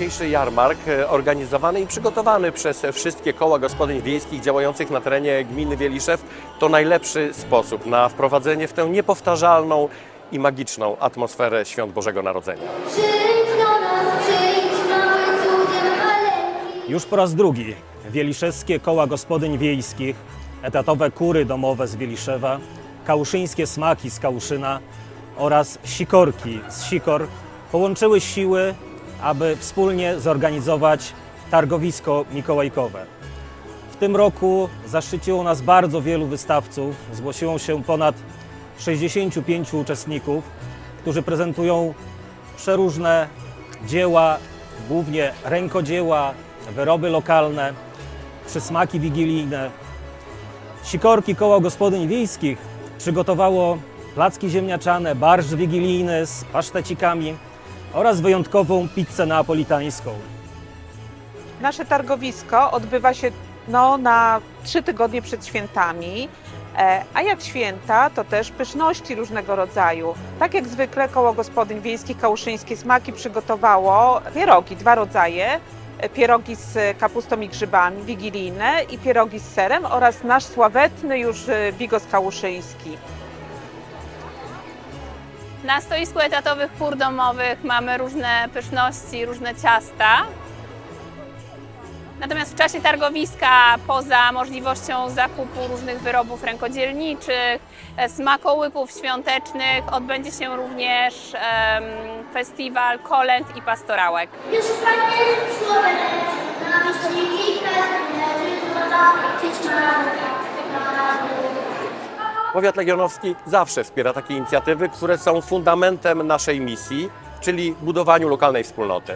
Dzisiejszy jarmark e, organizowany i przygotowany przez wszystkie koła gospodyń wiejskich działających na terenie gminy Wieliszew to najlepszy sposób na wprowadzenie w tę niepowtarzalną i magiczną atmosferę Świąt Bożego Narodzenia. Już po raz drugi Wieliszewskie Koła Gospodyń Wiejskich, etatowe kury domowe z Wieliszewa, kałuszyńskie smaki z Kałuszyna oraz sikorki z Sikor połączyły siły, aby wspólnie zorganizować targowisko mikołajkowe. W tym roku zaszczyciło nas bardzo wielu wystawców. Zgłosiło się ponad 65 uczestników, którzy prezentują przeróżne dzieła, głównie rękodzieła, wyroby lokalne, przysmaki wigilijne. Sikorki Koła Gospodyń Wiejskich przygotowało placki ziemniaczane, barszcz wigilijny z pasztecikami oraz wyjątkową pizzę neapolitańską. Nasze targowisko odbywa się no, na trzy tygodnie przed świętami. E, A jak święta, to też pyszności różnego rodzaju. Tak jak zwykle koło gospodyń wiejskich Kałuszyńskie Smaki przygotowało pierogi, dwa rodzaje. E, Pierogi z kapustą i grzybami, wigilijne i pierogi z serem oraz nasz sławetny już e, bigos kałuszyński. Na stoisku etatowych kur domowych mamy różne pyszności, różne ciasta. Natomiast w czasie targowiska, poza możliwością zakupu różnych wyrobów rękodzielniczych, e, smakołyków świątecznych, odbędzie się również em, festiwal kolęd i pastorałek. Już fajnie Powiat Legionowski zawsze wspiera takie inicjatywy, które są fundamentem naszej misji, czyli budowaniu lokalnej wspólnoty.